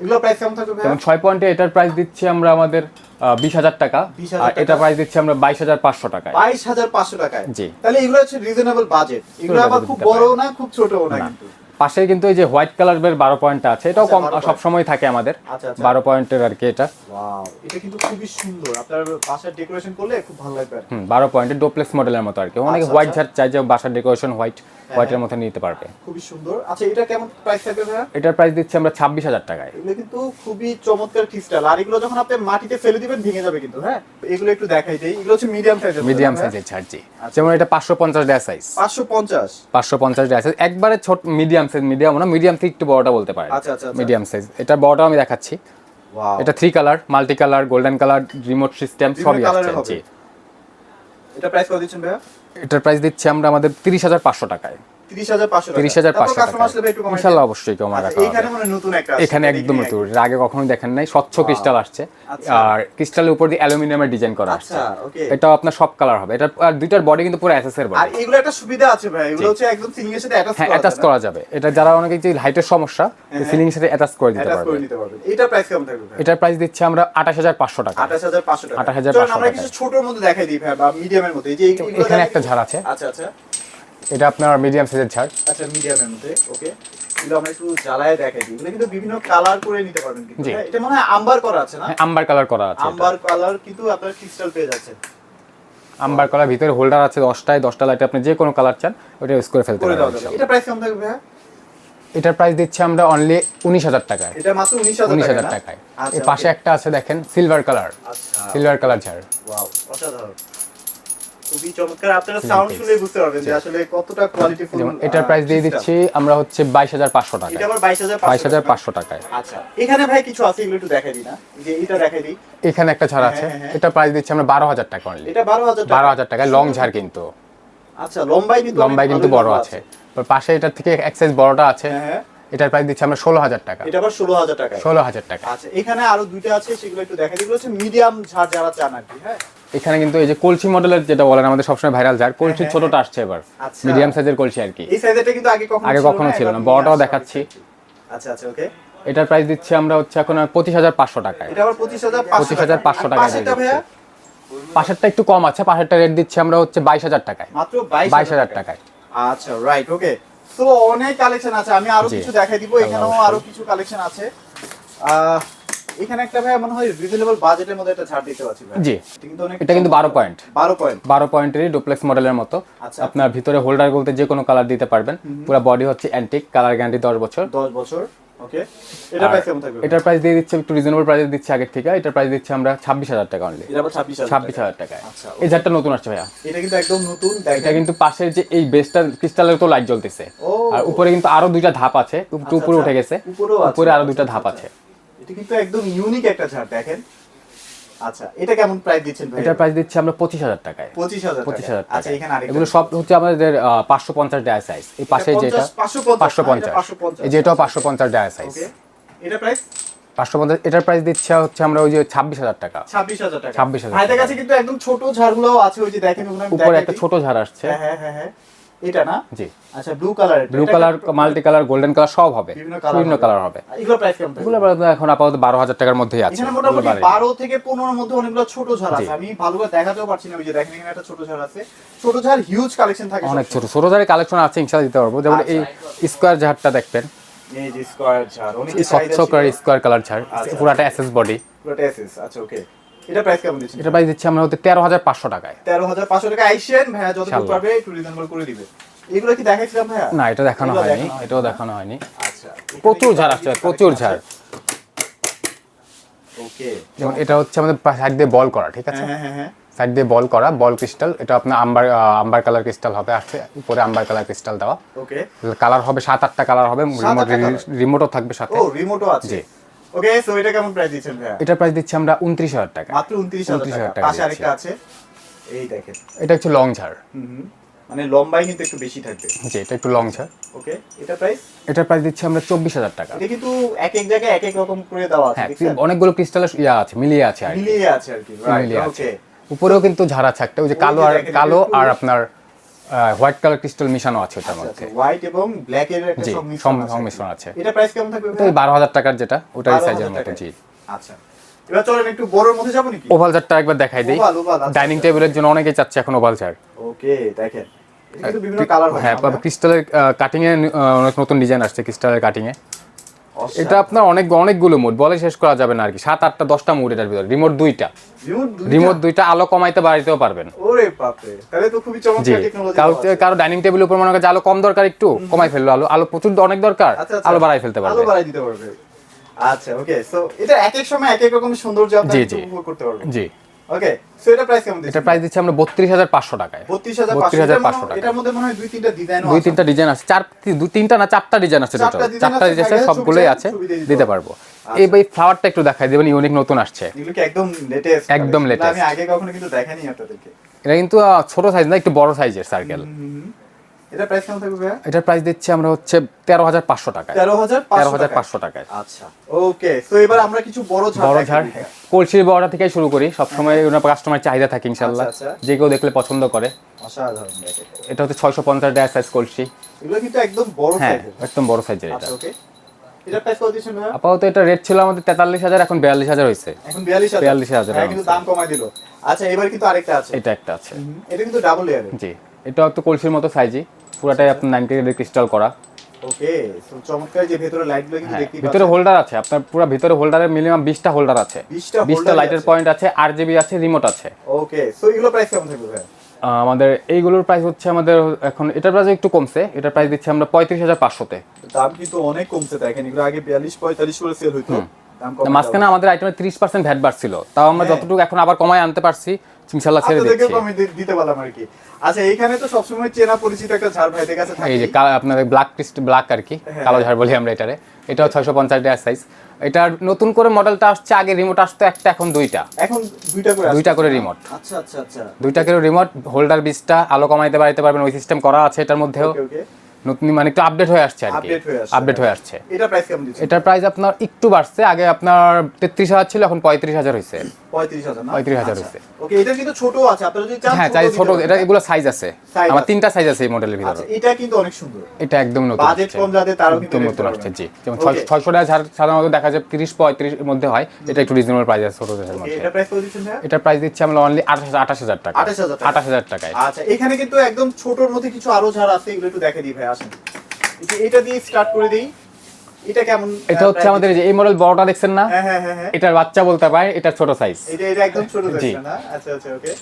Speaker 1: এগুলো প্রাইস কেমন থাকবে ভাইয়া?
Speaker 2: যেমন ছয় পয়েন্টে এটার প্রাইস দিচ্ছি আমরা আমাদের বিশ হাজার টাকা। আর এটা প্রাইস দিচ্ছি আমরা বাইশ হাজার পাঁচশো টাকায়।
Speaker 1: বাইশ হাজার পাঁচশো টাকায়।
Speaker 2: জি।
Speaker 1: তাহলে এগুলো হচ্ছে রিজনেবল বাজেট এগুলো আবার খুব বড় না খুব ছোট না
Speaker 2: না।
Speaker 1: কিন্তু।
Speaker 2: পাশে কিন্তু এই যে হোয়াইট কালারের বারো পয়েন্টটা আছে এটাও
Speaker 1: আচ্ছা,
Speaker 2: কম
Speaker 1: 12
Speaker 2: সব সময় থাকে আমাদের।
Speaker 1: আচ্ছা, আচ্ছা।
Speaker 2: বারো পয়েন্টের আর কি এটা।
Speaker 1: ওয়াও এটা কিন্তু খুবই সুন্দর। আপনার বাসার ডেকোরেশন করলে খুব ভালো লাগবে
Speaker 2: হুম বারো পয়েন্টের ডোপ্লেক্স মডেলের মতো আর কি। অনেকে হোয়াইট। ঝাড় চাই যে বাসার ডেকোরেশন হোয়াইট হোয়াইটের মতো নিতে পারবে।
Speaker 1: খুবই সুন্দর। আচ্ছা এটা কেমন প্রাইস থাকবে ভাইয়া?
Speaker 2: এটার প্রাইস দিচ্ছি আমরা ছাব্বিশ হাজার টাকায়।
Speaker 1: এগুলো কিন্তু খুবই চমৎকার ক্রিস্টাল আর এগুলো যখন আপনি মাটিতে ফেলে দিবেন ভেঙে যাবে কিন্তু হ্যাঁ? এগুলো একটু দেখাই দেই। এগুলো হচ্ছে মিডিয়াম সাইজের
Speaker 2: মিডিয়াম সাইজের জি। যেমন এটা পাঁচশো পঞ্চাশ ড্যাশ সাইজ
Speaker 1: পাঁচশো পঞ্চাশ।
Speaker 2: পাঁচশো পঞ্চাশ ড্যাশ সাইজ একবারে ছোট মিডিয়াম সাইজ মিডিয়াম না মিডিয়াম থেকে একটু বড়টা বলতে পারে
Speaker 1: আচ্ছা, আচ্ছা, আচ্ছা।
Speaker 2: মিডিয়াম সাইজ এটা বড়টা আমি দেখাচ্ছি। এটা three colour multi
Speaker 1: colour
Speaker 2: golden
Speaker 1: colour remote
Speaker 2: system
Speaker 1: সবই।
Speaker 2: জি।
Speaker 1: এটা প্রাইস কত দিচ্ছেন ভাইয়া?
Speaker 2: এটার প্রাইস দিচ্ছি আমরা আমাদের তিরিশ হাজার পাঁচশো টাকায়। টাকা। ইনশাল্লাহ অবশ্যই
Speaker 1: আচ্ছা,
Speaker 2: রাখা এখানে একদম নতুন। আগে কখনো দেখেন নাই স্বচ্ছ ক্রিস্টাল আসছে।
Speaker 1: আচ্ছা।
Speaker 2: আর ক্রিস্টালের উপর দিয়ে অ্যালুমিনিয়ামের ডিজাইন করা আসছে।
Speaker 1: আচ্ছা,
Speaker 2: আপনার সব কালার হবে। এটা আর দুইটার বডি কিন্তু পুরো এসএস এর
Speaker 1: আর এগুলো একটা সুবিধা আছে ভাই। এগুলো হচ্ছে একদম সিলিং এর সাথে অ্যাটাচ
Speaker 2: হ্যাঁ
Speaker 1: করা
Speaker 2: অ্যাটাচ করা যাবে। এটা যারা অনেকে যে হাইটের সমস্যা
Speaker 1: হ্যাঁ।
Speaker 2: সিলিং এর সাথে অ্যাটাচ করে দিতে পারবে।
Speaker 1: এটা প্রাইস কেমন থাকবে
Speaker 2: এটার প্রাইস দিচ্ছি আমরা আঠাশ হাজার পাঁচশো টাকা।
Speaker 1: আঠাশ হাজার পাঁচশো টাকা।
Speaker 2: 28,500
Speaker 1: চলুন আমরা কিছু ছোটর মধ্যে দেখাই দিই ভাই বা মিডিয়ামের মধ্যে। এই যে
Speaker 2: এখানে একটা ঝাড় আছে।
Speaker 1: আচ্ছা আচ্ছা।
Speaker 2: এটা আপনার মিডিয়াম সাইজের ঝাড়
Speaker 1: আচ্ছা মিডিয়ামের মধ্যে ওকে এগুলো আমরা একটু জ্বালায় দেখাই দিই। এগুলো কিন্তু বিভিন্ন কালার করে নিতে পারবেন কিন্তু হ্যাঁ, এটা মনে হয় আম্বার করা আছে না?
Speaker 2: আম্বার কালার করা আছে
Speaker 1: আম্বার কালার কিন্তু আপনার ক্রিস্টাল পেয়ে যাচ্ছে
Speaker 2: আম্বার কালার ভিতরে হোল্ডার আছে দশটায় দশটা লাইটে আপনি যে কোনো কালার চান ওটা ইউজ করে ফেলতে পারবেন
Speaker 1: এটা প্রাইস কেমন থাকবে
Speaker 2: এটার প্রাইস দিচ্ছি আমরা অনলি উনিশ হাজার টাকায়।
Speaker 1: এটা মাত্র উনিশ হাজার
Speaker 2: টাকায়
Speaker 1: আচ্ছা,
Speaker 2: এর পাশে একটা আছে দেখেন সিলভার কালার
Speaker 1: আচ্ছা।
Speaker 2: সিলভার কালার ঝাড়
Speaker 1: ওয়াও অসাধারণ। খুবই চমৎকার। আপনারা সাউন্ড শুনলে বুঝতে পারবেন যে আসলে কতটা কোয়ালিটিফুল
Speaker 2: যেমন এটার প্রাইস দিয়ে দিচ্ছি আমরা হচ্ছে বাইশ হাজার
Speaker 1: এটা আবার বাইশ হাজার
Speaker 2: বাইশ হাজার পাঁচশো টাকায়।
Speaker 1: আচ্ছা এখানে ভাই কিছু আছে এগুলো একটু দেখাই দিই না। যে এটা দেখাই দিই।
Speaker 2: এখানে একটা ঝাড় আছে।
Speaker 1: হ্যাঁ, হ্যাঁ।
Speaker 2: এটা প্রাইস দিচ্ছি আমরা বারো হাজার টাকা অনলি
Speaker 1: এটা
Speaker 2: টাকায় লং ঝাড় কিন্তু।
Speaker 1: আচ্ছা লম্বাই কিন্তু
Speaker 2: লম্বাই কিন্তু বড় আছে। পাশে এটার থেকে এক সাইজ বড়টা আছে।
Speaker 1: হ্যাঁ হ্যাঁ।
Speaker 2: এটার প্রাইস দিচ্ছি আমরা ষোলো হাজার টাকা।
Speaker 1: এটা আবার ষোলো হাজার টাকা
Speaker 2: ষোলো হাজার টাকা
Speaker 1: আচ্ছা এখানে আরও দুইটা আছে সেগুলো একটু দেখা হচ্ছে মিডিয়াম ঝাড় যারা চান আর কি হ্যাঁ?
Speaker 2: এখানে কিন্তু এই যে কলসি মডেলের যেটা বলেন আমাদের সবসময় ভাইরাল ঝাড় কলসি
Speaker 1: হ্যাঁ,
Speaker 2: ছোটটা আসছে এবার।
Speaker 1: আচ্ছা।
Speaker 2: মিডিয়াম সাইজের কলসি আর কি।
Speaker 1: এই সাইজেরটা কিন্তু আগে কখনো
Speaker 2: আগে কখনো ছিল না, বড়টাও দেখাচ্ছি।
Speaker 1: আচ্ছা আচ্ছা ওকে
Speaker 2: এটার প্রাইস দিচ্ছি আমরা হচ্ছে এখন পঁচিশ হাজার পাঁচশো টাকায়।
Speaker 1: এটা আবার পঁচিশ হাজার
Speaker 2: 25,500 টাকা
Speaker 1: পাশেরটা
Speaker 2: দিয়ে
Speaker 1: ভাইয়া?
Speaker 2: পাশেরটা একটু কম আছে পাশেরটা রেট দিচ্ছি আমরা হচ্ছে বাইশ হাজার টাকায়।
Speaker 1: মাত্র বাইশ
Speaker 2: হাজার টাকায়।
Speaker 1: আচ্ছা রাইট ওকে তো অনেক কালেকশন আছে। আমি
Speaker 2: আরও
Speaker 1: কিছু দেখাই দিব এখানেও
Speaker 2: অবশ্যই।
Speaker 1: আরও কিছু কালেকশন আছে। আহ, এখানে একটা ভাই মনে হয় রিজনেবল বাজেটের মধ্যে একটা ছাড় দিতে পারছি ভাই
Speaker 2: জি।
Speaker 1: এটা কিন্তু অনেক
Speaker 2: এটা কিন্তু বারো পয়েন্ট
Speaker 1: বারো পয়েন্ট
Speaker 2: বারো পয়েন্টেরই ডুপ্লেক্স মডেলের মতো।
Speaker 1: আচ্ছা।
Speaker 2: আপনার ভিতরে হোল্ডার বলতে যে কোনো কালার দিতে পারবেন। পুরো বডি হচ্ছে অ্যান্টিক কালার গ্যারান্টি দশ বছর।
Speaker 1: দশ বছর। ওকে
Speaker 2: আর
Speaker 1: প্রাইস
Speaker 2: এটার প্রাইস দিয়ে দিচ্ছে একটু রিজনেবল প্রাইসে দিচ্ছে আগের থেকে। এটার প্রাইস দিচ্ছে আমরা ছাব্বিশ হাজার টাকা অনলি
Speaker 1: ছাব্বিশ
Speaker 2: হাজার টাকায়।
Speaker 1: আচ্ছা,
Speaker 2: এই ঝাড়টা নতুন আসছে ভাইয়া।
Speaker 1: এটা কিন্তু একদম নতুন
Speaker 2: এটা কিন্তু পাশের যে এই বেসটা ক্রিস্টালের তো লাইট জ্বলতেছে। আর উপরে কিন্তু আরও দুইটা ধাপ আছে।
Speaker 1: আচ্ছা,
Speaker 2: উপরে। উঠে গেছে। উপরে আরও দুইটা ধাপ। আছে।
Speaker 1: এটা কিন্তু একদম ইউনিক একটা দেখেন। আচ্ছা এটা কেমন প্রাইস দিচ্ছেন ভাই
Speaker 2: এটার প্রাইস দিচ্ছে আমরা পঁচিশ হাজার টাকায়।
Speaker 1: পঁচিশ হাজার
Speaker 2: পঁচিশ হাজার
Speaker 1: আচ্ছা এখানে আরেকটা
Speaker 2: এগুলো সব হচ্ছে আমাদের পাঁচশো পঞ্চাশ ডায়া সাইজ এই পাশে যেটা
Speaker 1: পাঁচশো পঞ্চাশ
Speaker 2: পাঁচশো পঞ্চাশ। এই যেটাও পাঁচশো পঞ্চাশ ডায়া সাইজ
Speaker 1: ওকে এটা প্রাইস
Speaker 2: পাঁচশো পঞ্চাশ এটার প্রাইস দিচ্ছে হচ্ছে আমরা ওই যে ছাব্বিশ হাজার টাকা।
Speaker 1: ছাব্বিশ হাজার টাকা।
Speaker 2: 26,000
Speaker 1: ভাইদের কাছে কিন্তু একদম ছোট আছে ওই যে দেখেন
Speaker 2: উপরে একটা ছোট ঝাড় আসছে।
Speaker 1: হ্যাঁ হ্যাঁ হ্যাঁ। এটা না?
Speaker 2: জি।
Speaker 1: আচ্ছা blue colour
Speaker 2: blue colour multi colour golden colour সব হবে।
Speaker 1: বিভিন্ন।
Speaker 2: কালার হবে।
Speaker 1: এগুলো প্রাইস কেমন
Speaker 2: এগুলো এখন আপাতত বারো হাজার টাকার মধ্যেই আছে।
Speaker 1: এখানে মোটামুটি
Speaker 2: বাড়ে।
Speaker 1: বারো থেকে পনেরোর মধ্যে অনেকগুলো ছোট ঝাড় আছে। আমি ভালো করে দেখাতেও পারছি না ওই যে দেখেন এখানে একটা ছোট ঝাড় আছে। ছোট ঝাড় হিউজ কালেকশন থাকে
Speaker 2: অনেক ছোট। ছোট ঝাড়ের কালেকশন আছে ইনশাল্লাহ দিতে পারব। যেমন এই স্কোয়ার ঝাড়টা দেখবেন।
Speaker 1: এই যে স্কয়ার ঝাড় অনেক
Speaker 2: স্বচ্ছ স্কোয়ার কালার ঝাড়।
Speaker 1: আচ্ছা।
Speaker 2: পুরাটা এসএস বডি
Speaker 1: পুরোটা এসএস আচ্ছা ওকে এটা প্রাইস কেমন দিচ্ছেন?
Speaker 2: এটা প্রাইস দিচ্ছি আমরা হাজার পাঁচশো টাকায়।
Speaker 1: তেরো হাজার পাঁচশো টাকা আইসেন ভাইয়া যতটুকু। পারবে একটু রিজনেবল করে দিবে। এগুলো কি দেখাইছিলাম ভাইয়া?
Speaker 2: না এটা দেখানো হয়নি এটাও দেখানো হয়নি।
Speaker 1: আচ্ছা
Speaker 2: প্রচুর ঝাড় আসছে প্রচুর ঝাড়।
Speaker 1: ওকে।
Speaker 2: যেমন এটা হচ্ছে আমাদের সাইড দিয়ে বল করা ঠিক আছে?
Speaker 1: হ্যাঁ হ্যাঁ হ্যাঁ
Speaker 2: সাইড দিয়ে বল করা বল ক্রিস্টাল এটা আপনার আম্বার আম্বার কালার ক্রিস্টাল হবে আসছে উপরে আম্বার কালার ক্রিস্টাল দেওয়া।
Speaker 1: ওকে।
Speaker 2: কালার হবে সাত আটটা কালার হবে রিমোট রিমোটও থাকবে সাথে।
Speaker 1: ও রিমোটও আছে। ওকে সো এটা কেমন প্রাইস দিচ্ছেন ভাইয়া?
Speaker 2: এটার প্রাইস দিচ্ছি আমরা উনত্রিশ হাজার টাকা।
Speaker 1: মাত্র
Speaker 2: 29,000
Speaker 1: টাকা। পাশে আরেকটা আছে। এই দেখেন।
Speaker 2: এটা হচ্ছে লং ঝাড়
Speaker 1: হুম। মানে লম্বাই কিন্তু একটু বেশি থাকবে।
Speaker 2: জি এটা একটু লং ঝাড়
Speaker 1: ওকে এটা প্রাইস
Speaker 2: এটার প্রাইস দিচ্ছি আমরা চব্বিশ হাজার টাকা।
Speaker 1: এটা কিন্তু এক এক জায়গায় এক এক রকম করে দেওয়া আছে
Speaker 2: হ্যাঁ? অনেকগুলো ক্রিস্টালের ইয়া আছে মিলিয়ে আছে আর।
Speaker 1: মিলিয়ে আছে আর কি রাইট ওকে
Speaker 2: উপরেও কিন্তু ঝাড় আছে একটা ওই যে কালো আর কালো আর আপনার হোয়াইট কালার ক্রিস্টাল মিশানো আছে ওটার
Speaker 1: আচ্ছা
Speaker 2: মধ্যে।
Speaker 1: হোয়াইট এবং ব্ল্যাক এর একটা সংমিশ্রণ আছে। এটা প্রাইস কেমন থাকবে
Speaker 2: এটা 12000 টাকার যেটা ওটাই সাইজের মতো জি।
Speaker 1: আচ্ছা এবার চলেন একটু বড়র মধ্যে যাব নাকি?
Speaker 2: ওভাল চারটা একবার দেখাই দিই।
Speaker 1: আচ্ছা,
Speaker 2: ডাইনিং
Speaker 1: আচ্ছা।
Speaker 2: টেবিলের জন্য অনেকেই চাচ্ছে এখন ওভাল চার
Speaker 1: ওকে দেখেন বিভিন্ন কালার হ্যাঁ
Speaker 2: ক্রিস্টালের কাটিং এ অনেক নতুন ডিজাইন আসছে ক্রিস্টালের কাটিং এ। এটা আপনার অনেক অনেকগুলো মুড বলে শেষ করা যাবে না আর কি। সাত আটটা দশটা মুড এটার ভিতরে। রিমোট দুইটা। রিমোট দুইটা? আলো কমাইতে বাড়িতেও পারবেন।
Speaker 1: ওরে বাপরে তাহলে তো খুবই চমৎকার টেকনোলজি
Speaker 2: কারও কারও ডাইনিং টেবিলের উপর মনে করেন যে আলো কম দরকার একটু কমাই ফেলল আলো। আলো প্রচুর অনেক দরকার
Speaker 1: আচ্ছা, আচ্ছা।
Speaker 2: আলো বাড়াই ফেলতে
Speaker 1: আলো
Speaker 2: পারবে
Speaker 1: বাড়াই দিতে পারবে। আচ্ছা ওকে সো এটা এক এক সময় এক এক রকম সৌন্দর্য আপনি। উপভোগ করতে পারবেন
Speaker 2: জি।
Speaker 1: ওকে সো এটা প্রাইস কেমন
Speaker 2: এটা প্রাইস দিচ্ছি আমরা বত্রিশ হাজার পাঁচশো টাকায়।
Speaker 1: 32500
Speaker 2: 32,500 টাকা।
Speaker 1: এটার মধ্যে মনে হয় দুই তিনটা ডিজাইন
Speaker 2: দুই তিনটা ডিজাইন আছে। চার দুই তিনটা না চারটা ডিজাইন আছে
Speaker 1: চারটা
Speaker 2: টোটাল চারটা ডিজাইন সবগুলোই আছে
Speaker 1: দিতে পারব।
Speaker 2: পারব। এই ভাই ফ্লাওয়ারটা একটু দেখাই দেবেন ইউনিক নতুন আসছে।
Speaker 1: এগুলো কি একদম লেটেস্ট
Speaker 2: একদম latest।
Speaker 1: আমি আগে কখনো কিন্তু দেখাইনি আপনাদেরকে।
Speaker 2: এটা কিন্তু ছোট সাইজ না একটু বড় সাইজের সার্কেল
Speaker 1: এটা প্রাইস কেমন থাকবে ভাইয়া?
Speaker 2: এটার প্রাইস দিচ্ছি আমরা হচ্ছে হাজার টাকায়।
Speaker 1: হাজার
Speaker 2: হাজার টাকায়।
Speaker 1: আচ্ছা ওকে তো এবার আমরা কিছু বড় ঝাড়
Speaker 2: বড় ঝাড় কলসির বড়টা থেকে শুরু করি। সবসময় কাস্টমার চাহিদা থাকে
Speaker 1: আচ্ছা, আচ্ছা।
Speaker 2: যে কেউ দেখলে পছন্দ করে।
Speaker 1: অসাধারণ
Speaker 2: এটা হচ্ছে সাইজ কলসি।
Speaker 1: এগুলো কিন্তু একদম বড়
Speaker 2: হ্যাঁ
Speaker 1: সাইজের
Speaker 2: একদম বড় সাইজের এটা।
Speaker 1: আচ্ছা ওকে এটা
Speaker 2: আপাতত এটা রেট ছিল আমাদের তেতাল্লিশ হাজার এখন বিয়াল্লিশ হাজার হয়েছে।
Speaker 1: এখন 42000
Speaker 2: 42,000
Speaker 1: হ্যাঁ কিন্তু দাম কমাই দিল। আচ্ছা এবার কিন্তু আরেকটা আছে।
Speaker 2: এটা একটা আছে।
Speaker 1: এটা কিন্তু ডাবল
Speaker 2: জি এটা কলসির মতো সাইজই পুরাটাই আপনার নাইন কেজি ক্রিস্টাল করা।
Speaker 1: ওকে সো চমৎকার যে ভেতরে লাইটগুলো কিন্তু
Speaker 2: হ্যাঁ
Speaker 1: দেখতেই
Speaker 2: ভিতরে হোল্ডার আছে আপনার পুরো ভিতরে হোল্ডারে মিনিমাম হোল্ডার আছে।
Speaker 1: 20টা
Speaker 2: বিশটা লাইটের পয়েন্ট আছে। আর জিবি আছে রিমোট আছে।
Speaker 1: ওকে সো এগুলো প্রাইস কেমন থাকবে ভাই?
Speaker 2: আমাদের এইগুলোর প্রাইস হচ্ছে আমাদের এখন এটার প্রাইস একটু কমছে এটার প্রাইস দিচ্ছি আমরা পঁয়ত্রিশ হাজার পাঁচশোতে।
Speaker 1: দাম কিন্তু অনেক কমছে দেখেন এগুলো আগে 42 45 করে সেল হইতো
Speaker 2: মাঝখানে আমাদের আইটেমে ত্রিশ পার্সেন্ট ভ্যাট বাড়ছিল তাও আমরা
Speaker 1: হ্যাঁ।
Speaker 2: যতটুকু এখন আবার কমায় আনতে পারছি ইনশাল্লাহ ছেড়ে দিচ্ছি।
Speaker 1: দিতে পারলাম আর কি। আচ্ছা এইখানে তো সবসময় চেনা পরিচিত একটা ঝাড় ভাইদের কাছে থাকে
Speaker 2: এই যে আপনাদের ব্ল্যাক ক্রিস্ট ব্ল্যাক আর কি
Speaker 1: হ্যাঁ।
Speaker 2: কালো ঝাড় বলি আমরা এটারে। এটাও ছয়শো পঞ্চাশ সাইজ এটার নতুন করে মডেলটা আসছে আগে রিমোট আসতো একটা এখন দুইটা।
Speaker 1: এখন দুইটা করে
Speaker 2: দুইটা করে রিমোট
Speaker 1: আচ্ছা আচ্ছা আচ্ছা।
Speaker 2: দুইটা করে রিমোট হোল্ডার বিশটা আলো কমাইতে বাড়াইতে পারবেন ওই সিস্টেম করা আছে এটার মধ্যেও। নতুন মানে একটু আপডেট হয়ে আসছে আর কি।
Speaker 1: আপডেট হয়ে আসছে। এটা প্রাইস কেমন
Speaker 2: এটার প্রাইস আপনার একটু বাড়ছে আগে আপনার তেত্রিশ হাজার ছিল এখন পঁয়ত্রিশ হাজার হয়েছে
Speaker 1: 35000 না?
Speaker 2: 35,000 হইছে।
Speaker 1: ওকে এটা কিন্তু ছোট আছে। আপনারা যদি চান
Speaker 2: হ্যাঁ ছোট এটা? এগুলো সাইজ আছে। আমার তিনটা সাইজ আছে এই মডেলের ভিতরে।
Speaker 1: আচ্ছা এটা কিন্তু অনেক সুন্দর।
Speaker 2: এটা একদম নতুন
Speaker 1: বাজেট কম যাদের তারাও কিন্তু
Speaker 2: নতুন আসছে জি। যেমন
Speaker 1: Okay.
Speaker 2: ছয়শো টাকা সাধারণত দেখা যায় তিরিশ পঁয়ত্রিশ এর মধ্যে হয়। এটা একটু রিজনেবল প্রাইস আছে ছোট মধ্যে।
Speaker 1: এটা প্রাইস কত দিচ্ছেন ভাইয়া?
Speaker 2: প্রাইস দিচ্ছি আমরা অনলি আঠাশ আঠাশ হাজার টাকা।
Speaker 1: 28,000 টাকা।
Speaker 2: আঠাশ হাজার টাকায়।
Speaker 1: আচ্ছা এখানে কিন্তু একদম ছোটর মধ্যে কিছু আরও ঝাড় আছে এগুলো একটু দেখে দিই ভাই আসেন। এটা দিয়ে স্টার্ট করে দিই। এটা কেমন
Speaker 2: এটা হচ্ছে আমাদের যে এই মডেল বড়টা দেখছেন না?
Speaker 1: হ্যাঁ হ্যাঁ হ্যাঁ হ্যাঁ।
Speaker 2: এটার বাচ্চা বলতে পারে এটা ছোট সাইজ
Speaker 1: এটা এটা একদম ছোট
Speaker 2: জি।
Speaker 1: না? আচ্ছা আচ্ছা ওকে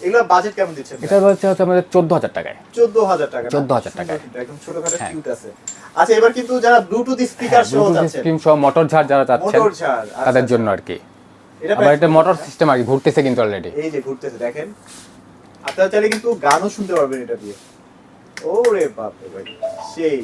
Speaker 1: এগুলো বাজেট কেমন দিচ্ছেন
Speaker 2: এটার হচ্ছে হচ্ছে আমাদের চোদ্দ হাজার টাকায়।
Speaker 1: 14000 টাকা
Speaker 2: 14,000 টাকা।
Speaker 1: একদম ছোটখাটো
Speaker 2: হ্যাঁ।
Speaker 1: কিউট আছে। আচ্ছা এবার কিন্তু যারা ব্লুটুথ স্পিকার সহ যাচ্ছে
Speaker 2: স্ক্রিন সহ মোটর ঝাড় যারা চাচ্ছেন
Speaker 1: আচ্ছা,
Speaker 2: তাদের
Speaker 1: আচ্ছা।
Speaker 2: জন্য আর কি।
Speaker 1: এটা
Speaker 2: আবার এটা মোটর সিস্টেম আর কি ঘুরতেছে কিন্তু অলরেডি
Speaker 1: এই যে ঘুরতেছে দেখেন। আপনারা চাইলে কিন্তু গানও শুনতে পারবেন এটা দিয়ে। ওরে বাপ রে ভাই সেই।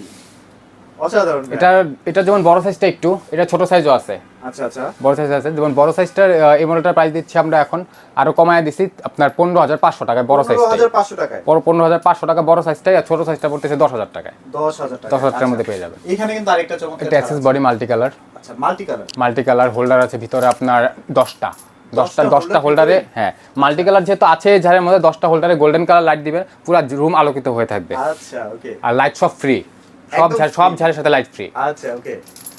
Speaker 1: অসাধারণ।
Speaker 2: এটা এটা যেমন বড় সাইজটা একটু এটা ছোট সাইজও আছে।
Speaker 1: আচ্ছা আচ্ছা।
Speaker 2: বড় সাইজ আছে। যেমন বড় সাইজটার এই মডেলটার প্রাইস দিচ্ছি আমরা এখন আরও কমায় দিছি আপনার পনেরো হাজার পাঁচশো টাকায় বড় সাইজটা
Speaker 1: হাজার টাকায়?
Speaker 2: পনেরো হাজার পাঁচশো টাকা বড় সাইজটাই আর ছোট সাইজটা পড়তেছে দশ হাজার টাকায়।
Speaker 1: দশ হাজার
Speaker 2: দশ হাজার টাকার মধ্যে পেয়ে যাবেন।
Speaker 1: এখানে কিন্তু আরেকটা
Speaker 2: একটা অ্যাক্সেস বডি মাল্টি কালার
Speaker 1: আচ্ছা multi colour
Speaker 2: multi colour holder আছে ভিতরে আপনার দশটা। দশটা
Speaker 1: দশটা
Speaker 2: হোল্ডারে হ্যাঁ। মাল্টি কালার যেহেতু আছে ঝাড়ের মধ্যে দশটা হোল্ডারে গোল্ডেন কালার লাইট দিবেন পুরো রুম আলোকিত হয়ে থাকবে।
Speaker 1: আচ্ছা ওকে
Speaker 2: আর লাইট সব ফ্রি সব ঝাড় সব। ঝাড়ের সাথে লাইট ফ্রি
Speaker 1: আচ্ছা ওকে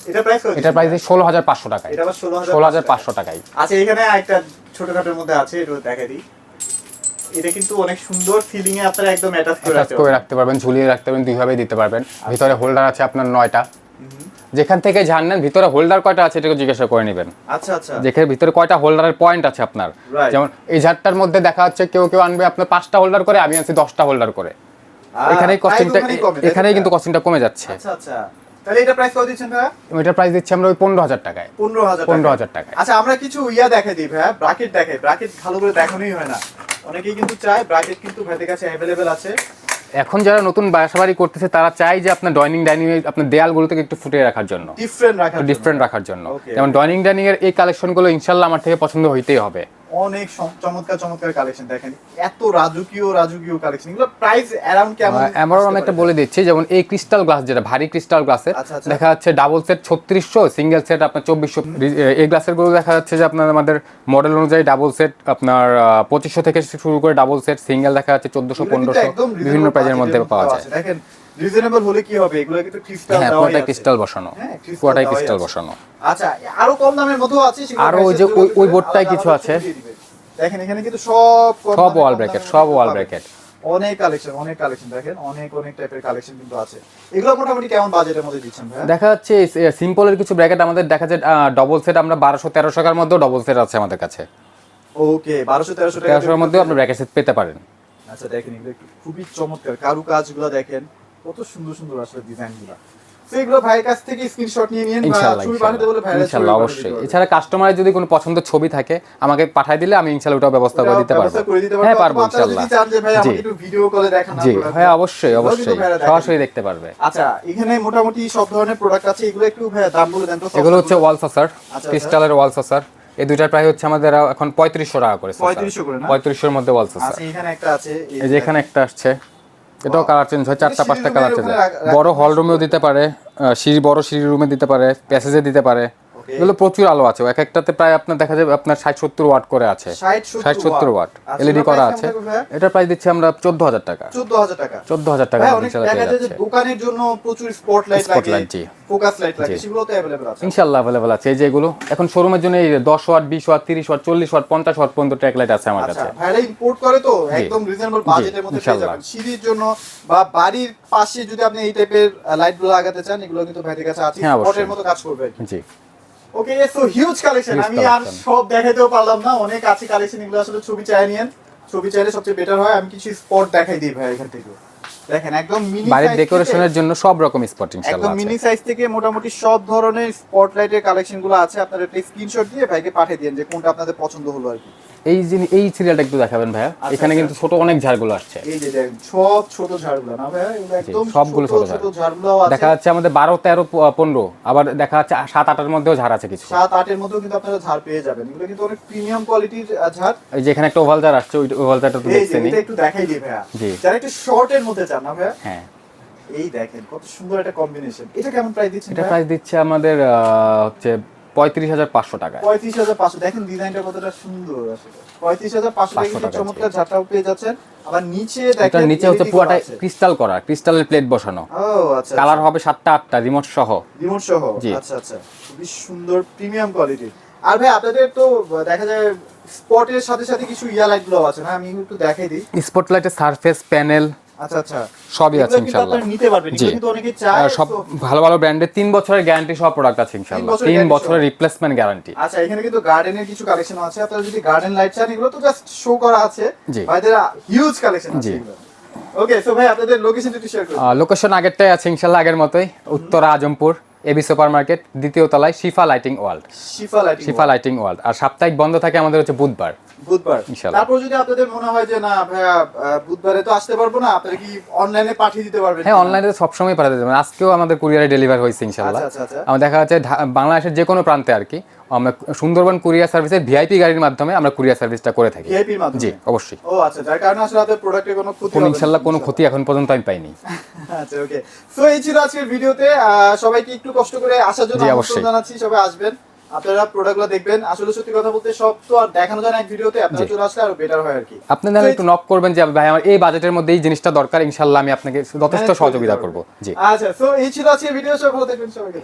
Speaker 1: এটা প্রাইস কত?
Speaker 2: এটার প্রাইস ষোলো হাজার পাঁচশো টাকায়।
Speaker 1: এটা আবার ষোলো হাজার
Speaker 2: ষোলো হাজার পাঁচশো টাকায়।
Speaker 1: আচ্ছা এখানে একটা ছোটখাটোর মধ্যে আছে এটা দেখা দিই। এটা কিন্তু অনেক সুন্দর ফিলিং এ আপনারা একদম অ্যাটাচ করে রাখতে
Speaker 2: করে রাখতে পারবেন ঝুলিয়ে রাখতে পারবেন দুইভাবে দিতে পারবেন। ভিতরে হোল্ডার আছে আপনার নয়টা। যেখান থেকে ঝাড় নেন ভিতরে হোল্ডার কয়টা আছে এটাকে জিজ্ঞাসা করে নেবেন।
Speaker 1: আচ্ছা আচ্ছা।
Speaker 2: যেখানে ভিতরে কয়টা হোল্ডারের পয়েন্ট আছে আপনার। যেমন এই ঝাড়টার মধ্যে দেখা যাচ্ছে কেউ কেউ আনবে আপনার পাঁচটা হোল্ডার করে আমি আনছি দশটা হোল্ডার করে। এখানেই কস্টিংটা? এখানেই কিন্তু কস্টিংটা কমে যাচ্ছে।
Speaker 1: আচ্ছা আচ্ছা। তাহলে এটা প্রাইস কত দিচ্ছেন ভাইয়া?
Speaker 2: এটার প্রাইস দিচ্ছি আমরা ওই পনেরো হাজার টাকায়।
Speaker 1: পনেরো হাজার
Speaker 2: পনেরো হাজার টাকায়।
Speaker 1: আচ্ছা আমরা কিছু ইয়া দেখাই দিই ভাইয়া ব্রাকেট দেখাই। ব্রাকেট ভালো করে দেখানোই হয় না। অনেকেই কিন্তু চায় ব্রাকেট কিন্তু ভাইদের কাছে অ্যাভেলেবেল আছে।
Speaker 2: এখন যারা নতুন বাসা বাড়ি করতেছে তারা চায় যে আপনার ডাইনিং ডাইনিং আপনার দেয়ালগুলো থেকে একটু ফুটিয়ে রাখার জন্য।
Speaker 1: ডিফারেন্ট রাখার জন্য।
Speaker 2: ডিফারেন্ট রাখার জন্য। যেমন ডাইনিং ডাইনিং এর এই কালেকশনগুলো ইনশাল্লাহ আমার থেকে পছন্দ হইতেই হবে।
Speaker 1: অনেক চমৎকার চমৎকার কালেকশন দেখেন। এত রাজকীয় রাজকীয় কালেকশন এগুলো প্রাইস অ্যারাউন্ড কেমন আসতে
Speaker 2: আমি একটা বলে দিচ্ছি যেমন এই ক্রিস্টাল গ্লাস যেটা ভারী ক্রিস্টাল
Speaker 1: আচ্ছা, আচ্ছা।
Speaker 2: দেখা যাচ্ছে ডাবল সেট ছত্রিশশো সিঙ্গেল সেট আপনার চব্বিশশো। এই গ্লাসেরগুলো দেখা যাচ্ছে যে আপনার আমাদের মডেল অনুযায়ী ডাবল সেট আপনার পঁচিশশো থেকে শুরু করে ডাবল সেট সিঙ্গেল দেখা যাচ্ছে চোদ্দশো পনেরোশো বিভিন্ন প্রাইজের মধ্যে পাওয়া যায়।
Speaker 1: দেখেন রিজনেবল হলে কি হবে? এগুলো কিন্তু ক্রিস্টাল
Speaker 2: হ্যাঁ পুরোটাই ক্রিস্টাল বসানো।
Speaker 1: হ্যাঁ,
Speaker 2: ক্রিস্টাল বসানো।
Speaker 1: আচ্ছা আরও কম দামের মধ্যেও আছে
Speaker 2: আরও ওই যে ওই-
Speaker 1: করে
Speaker 2: কিছু আছে।
Speaker 1: দেখেন এখানে কিন্তু সব
Speaker 2: সব bracket,
Speaker 1: দামের
Speaker 2: সব
Speaker 1: মধ্যে পাবেন।
Speaker 2: bracket।
Speaker 1: অনেক কালেকশন অনেক কালেকশন দেখেন অনেক অনেক টাইপের কালেকশন কিন্তু আছে। এগুলো মোটামুটি কেমন বাজেটের মধ্যে দিচ্ছেন ভাই
Speaker 2: দেখা যাচ্ছে সিম্পলের কিছু ব্র্যাকেট আমাদের দেখা যাচ্ছে ডবল সেট আমরা বারোশো তেরোশো টাকার মধ্যেও ডবল সেট আছে আমাদের কাছে।
Speaker 1: ওকে বারোশো তেরোশো টাকা
Speaker 2: তেরোশোর মধ্যেও আপনি ব্র্যাকেট সেট পেতে পারেন।
Speaker 1: আচ্ছা দেখেন এগুলো খুবই চমৎকার কারু কাজগুলো দেখেন। কত সুন্দর সুন্দর আসলে ডিজাইনগুলো।
Speaker 2: এছাড়া কাস্টমারের যদি কোনো পছন্দের ছবি থাকে আমাকে পাঠাই দিলে আমি ইনশাল্লাহ ওটাও ব্যবস্থা করে দিতে পারব। হ্যাঁ পারব ইনশাল্লাহ জি। হ্যাঁ অবশ্যই অবশ্যই। সরাসরি দেখতে পারবে।
Speaker 1: আচ্ছা এখানে মোটামুটি সব ধরনের প্রোডাক্ট আছে এগুলো একটু ভাইয়া দাম বলে দেন তো
Speaker 2: এগুলো হচ্ছে ওয়াল সসার
Speaker 1: আচ্ছা।
Speaker 2: ক্রিস্টালের ওয়াল সসার এই দুইটার প্রায় হচ্ছে আমাদের এখন পঁয়ত্রিশশো টাকা করে
Speaker 1: 3500 করে না?
Speaker 2: পঁয়ত্রিশশোর মধ্যে ওয়াল সসার
Speaker 1: আচ্ছা এখানে একটা আছে
Speaker 2: এই যে এখানে একটা আসছে। এটাও কালার চেঞ্জ হয় চারটা পাঁচটা কালার চেঞ্জ হয়। বড় হল রুমেও দিতে পারে সিঁড়ি বড় সিঁড়ি রুমে দিতে পারে প্যাসেজে দিতে পারে. এগুলো প্রচুর আলো আছে এক একটাতে প্রায় আপনার দেখা যাবে আপনার ষাট সত্তর ওয়াট করে আছে
Speaker 1: 60
Speaker 2: ষাট সত্তর ওয়াট
Speaker 1: আচ্ছা,
Speaker 2: এলইডি
Speaker 1: এটার
Speaker 2: করা
Speaker 1: price
Speaker 2: আছে
Speaker 1: কেমন থাকবে ভাইয়া?
Speaker 2: এটার প্রাইস দিচ্ছি আমরা চোদ্দ হাজার টাকা
Speaker 1: 14000 টাকা
Speaker 2: চোদ্দ হাজার টাকা
Speaker 1: ভাই অনেক
Speaker 2: ইনশাল্লাহ
Speaker 1: দেখা
Speaker 2: পেয়ে
Speaker 1: যায় যে
Speaker 2: যাচ্ছে
Speaker 1: দোকানের জন্য প্রচুর স্পটলাইট লাগে
Speaker 2: Spotlight, জি।
Speaker 1: ফোকাস লাইট লাগে
Speaker 2: জি।
Speaker 1: সেগুলো তো अवेलेबल আছে
Speaker 2: ইনশাল্লাহ অ্যাভেলেবল আছে এই যে এগুলো এখন শোরুমের জন্য এই দশ ওয়াট বিশ ওয়াট তিরিশ ওয়াট চল্লিশ ওয়াট পঞ্চাশ ওয়াট পর্যন্ত ট্র্যাক লাইট আছে আমার
Speaker 1: আচ্ছা
Speaker 2: কাছে
Speaker 1: ভাইরা ইম্পোর্ট করে তো
Speaker 2: জি।
Speaker 1: একদম রিজনেবল বাজেটের মধ্যে পেয়ে
Speaker 2: ইনশাল্লাহ।
Speaker 1: যাবেন সিঁড়ির জন্য বা বাড়ির পাশে যদি আপনি এই টাইপের লাইট গুলো লাগাতে চান এগুলো কিন্তু ভাইদের কাছে আছে
Speaker 2: হ্যাঁ, অবশ্যই।
Speaker 1: স্পটের মতো কাজ করবে
Speaker 2: জি
Speaker 1: ওকে সো হিউজ কালেকশন আমি আর সব দেখাইতেও পারলাম না। অনেক আছে কালেকশন এগুলো আসলে ছবি চাই নিয়েন। ছবি চাইলে সবচেয়ে বেটার হয়। আমি কিছু স্পট দেখাই দিই ভাই এখান থেকে। দেখেন একদম মিনি
Speaker 2: বাড়ির ডেকোরেশনের জন্য সব রকম স্পট
Speaker 1: একদম মিনি সাইজ থেকে মোটামুটি সব ধরনের স্পটলাইটের কালেকশনগুলো আছে। আপনারা একটা স্ক্রিনশট দিয়ে ভাইকে পাঠিয়ে দিন যে কোনটা আপনাদের পছন্দ হলো আর কি।
Speaker 2: এই জিনিস এই সিরিয়ালটা একটু দেখাবেন ভাইয়া। এখানে
Speaker 1: আচ্ছা।
Speaker 2: কিন্তু ছোট অনেক ঝাড়গুলো আসছে।
Speaker 1: এই যে দেখেন সব ছোট ঝাড়গুলো। না ভাই এগুলো একদম
Speaker 2: সবগুলো ছোট
Speaker 1: ছোট ঝাড়গুলো আছে।
Speaker 2: দেখা যাচ্ছে আমাদের বারো তেরো প- পনেরো। আবার দেখা যাচ্ছে সাত আটের মধ্যেও ঝাড় আছে কিছু।
Speaker 1: সাত আটের মধ্যেও কিন্তু আপনারা ঝাড় পেয়ে যাবেন। এগুলো কিন্তু অনেক প্রিমিয়াম কোয়ালিটির ঝাড়।
Speaker 2: এই যে এখানে একটা ওভাল ঝাড় আসছে ওই ওভাল ঝাড়টা
Speaker 1: এটা একটু দেখাই দিই ভাইয়া।
Speaker 2: জি।
Speaker 1: যারা একটু শর্টের মধ্যে চান না ভাইয়া
Speaker 2: হ্যাঁ।
Speaker 1: এই দেখেন কত সুন্দর একটা কম্বিনেশন এটা কেমন প্রাইস দিচ্ছেন
Speaker 2: এটা প্রাইস দিচ্ছে আমাদের হচ্ছে পঁয়ত্রিশ হাজার পাঁচশো টাকা
Speaker 1: পঁয়ত্রিশ হাজার পাঁচশো। দেখেন ডিজাইনটা কতটা সুন্দর আসলে। পঁয়ত্রিশ হাজার পাঁচশো টাকা
Speaker 2: 500
Speaker 1: কিন্তু
Speaker 2: টাকা,
Speaker 1: চমৎকার ঝাড়টাও পেয়ে যাচ্ছেন। আবার নিচে দেখেন
Speaker 2: নিচে হচ্ছে
Speaker 1: LED
Speaker 2: পুরাটাই
Speaker 1: করা আছে।
Speaker 2: ক্রিস্টাল করা ক্রিস্টালের প্লেট বসানো।
Speaker 1: ও আচ্ছা
Speaker 2: কালার হবে সাতটা আটটা রিমোট সহ।
Speaker 1: রিমোট সহ। আচ্ছা আচ্ছা। খুবই সুন্দর প্রিমিয়াম কোয়ালিটির আর ভাই আপনাদের তো দেখা যায় স্পটের সাথে সাথে কিছু ইয়া লাইটগুলো আছে। না আমি একটু দেখাই দিই।
Speaker 2: স্পটলাইটের সারফেস প্যানেল
Speaker 1: আচ্ছা আচ্ছা।
Speaker 2: সবই আছে
Speaker 1: এগুলো কিন্তু
Speaker 2: ইনশাল্লাহ।
Speaker 1: আপনারা নিতে পারবেন। কিন্তু অনেকেই চায়
Speaker 2: সব ভালো ভালো ব্র্যান্ডের তিন বছরের গ্যারান্টি সব প্রোডাক্ট আছে ইনশাল্লাহ।
Speaker 1: বছরের
Speaker 2: রিপ্লেসমেন্ট গ্যারান্টি
Speaker 1: আচ্ছা এখানে কিন্তু গার্ডেনের কিছু কালেকশন আছে। আপনারা যদি গার্ডেন লাইট চান এগুলো তো জাস্ট শো করা আছে। ভাইদের হিউজ কালেকশন আছে। ওকে সো ভাই আপনাদের লোকেশন একটু শেয়ার করুন।
Speaker 2: লোকেশন আগেরটাই আছে ইনশাল্লাহ আগের মতোই। Uttara Azampur. AB super market দ্বিতীয় তলায় Shifa lighting world.
Speaker 1: Shifa lighting
Speaker 2: Shifa lighting world. আর সাপ্তাহিক বন্ধ থাকে আমাদের হচ্ছে বুধবার।
Speaker 1: বুধবার। তারপর যদি আপনাদের মনে হয় যে না ভাইয়া বুধবারে তো আসতে পারব না আপনারা কি অনলাইনে পাঠিয়ে দিতে পারবেন
Speaker 2: হ্যাঁ পাঠাতে আজকেও আমাদের কুরিয়ারে ডেলিভার হয়েছে
Speaker 1: আচ্ছা, আচ্ছা, আচ্ছা।
Speaker 2: আমার দেখা যাচ্ছে বাংলাদেশের যে কোনো প্রান্তে আর কি। আমরা সুন্দরবন কুরিয়ার সার্ভিসের ভিআইপি গাড়ির মাধ্যমে আমরা কুরিয়ার সার্ভিসটা করে থাকি। জি অবশ্যই।
Speaker 1: ও আচ্ছা যার কারণে আসলে আপনাদের প্রোডাক্টের কোনো ক্ষতি
Speaker 2: কোনো
Speaker 1: হবে না,
Speaker 2: ইনশাল্লাহ কোনো ক্ষতি এখন পর্যন্ত আমি পাইনি।
Speaker 1: আচ্ছা ওকে সো এই ছিল আজকের ভিডিওতে। সবাইকে একটু কষ্ট করে আসার জন্য আমন্ত্রণ জানাচ্ছি। সবাই আসবেন। আপনারা প্রোডাক্টগুলো দেখবেন। আসলে সত্যি কথা বলতে সব তো আর দেখানো যায় না এক ভিডিওতে। আপনারা চলে আসলে আরও বেটার হয় আর কি।
Speaker 2: আপনি তাহলে একটু নক করবেন যে ভাই আমার এই বাজেটের মধ্যে এই জিনিসটা দরকার। ইনশাল্লাহ আমি আপনাকে যথেষ্ট সহযোগিতা
Speaker 1: দিতে
Speaker 2: করব। জি।
Speaker 1: আচ্ছা সো এই ছিল আজকের ভিডিও। সব ভালো থাকবেন। সবাইকে।